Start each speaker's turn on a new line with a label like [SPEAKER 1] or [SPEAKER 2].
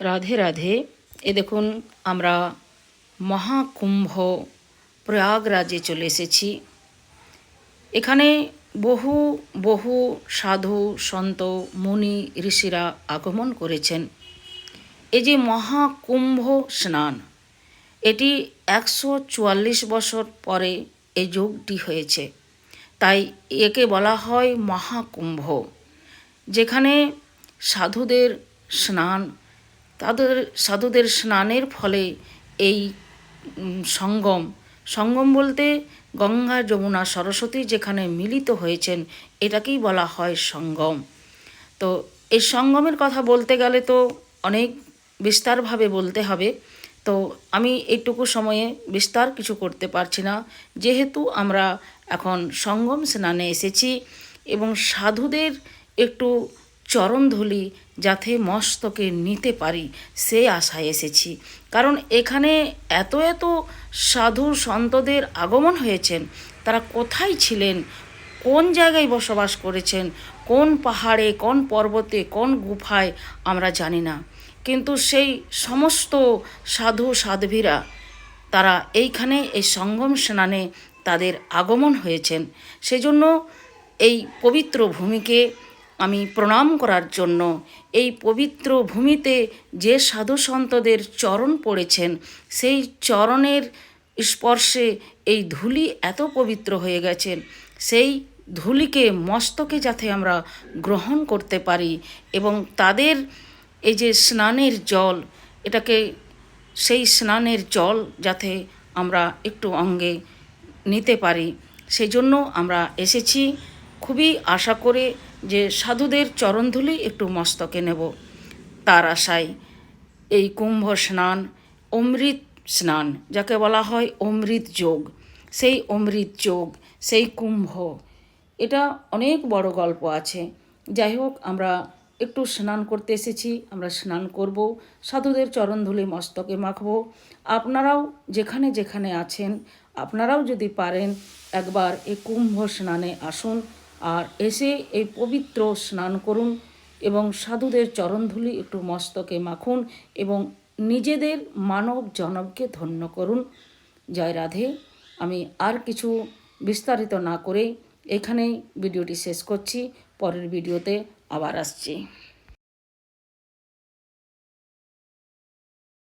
[SPEAKER 1] রাধে রাধে। এ দেখুন, আমরা মহাকুম্ভ প্রয়াগরাজে চলে এসেছি। এখানে বহু বহু সাধু, সন্ত, মুনি, ঋষিরা আগমন করেছেন। এই যে মহাকুম্ভ স্নান, এটি একশো চুয়াল্লিশ বছর পরে এই যোগটি হয়েছে। তাই একে বলা হয় মহাকুম্ভ, যেখানে সাধুদের স্নান তাদের, সাধুদের স্নানের ফলে এই সঙ্গম। সঙ্গম বলতে গঙ্গা, যমুনা, সরস্বতী যেখানে মিলিত হয়েছেন, এটাকেই বলা হয় সঙ্গম। তো এই সঙ্গমের কথা বলতে গেলে তো অনেক বিস্তারভাবে বলতে হবে। তো আমি এইটুকু সময়ে বিস্তার কিছু করতে পারছি না। যেহেতু আমরা এখন সঙ্গম স্নানে এসেছি এবং সাধুদের একটু চরণধুলি যাতে মস্তকে নিতে পারি, সে আশায় এসেছি। কারণ এখানে এত এত সাধু সন্তদের আগমন হয়েছেন, তারা কোথায় ছিলেন, কোন জায়গায় বসবাস করেছেন, কোন পাহাড়ে, কোন পর্বতে, কোন গুফায়, আমরা জানি না। কিন্তু সেই সমস্ত সাধু সাধ্বীরা, তারা এইখানে এই সঙ্গম স্নানে তাদের আগমন হয়েছেন। সেজন্য এই পবিত্র ভূমিকে আমি প্রণাম করার জন্য এই পবিত্র ভূমিতে যে সাধু সন্তদের চরণ পড়েছেন, সেই চরণের স্পর্শে এই ধুলি এত পবিত্র হয়ে গেছেন সেই ধুলিকে মস্তকে যাতে আমরা গ্রহণ করতে পারি এবং তাদের এই যে স্নানের জল, এটাকে সেই স্নানের জল যাতে আমরা একটু অঙ্গে নিতে পারি। সেই জন্য আমরা এসেছি। খুবই আশা করে যে সাধুদের চরণধুলি একটু মস্তকে নেব। তার আশায় এই কুম্ভ স্নান, অমৃত স্নান, যাকে বলা হয় অমৃত যোগ, সেই অমৃত যোগ, সেই কুম্ভ, এটা অনেক বড় গল্প আছে। যাই হোক, আমরা একটু স্নান করতে এসেছি, আমরা স্নান করব, সাধুদের চরণ চরণধুলি মস্তকে মাখব। আপনারাও যেখানে যেখানে আছেন, আপনারাও যদি পারেন, একবার এই কুম্ভ স্নানে আসুন। আর এসে এই পবিত্র স্নান করুন এবং সাধুদের চরণধুলি একটু মস্তকে মাখুন এবং নিজেদের মানব জনবকে ধন্য করুন। জয় রাধে। আমি আর কিছু বিস্তারিত না করে এখানেই ভিডিওটি শেষ করছি। পরের ভিডিওতে আবার আসছি।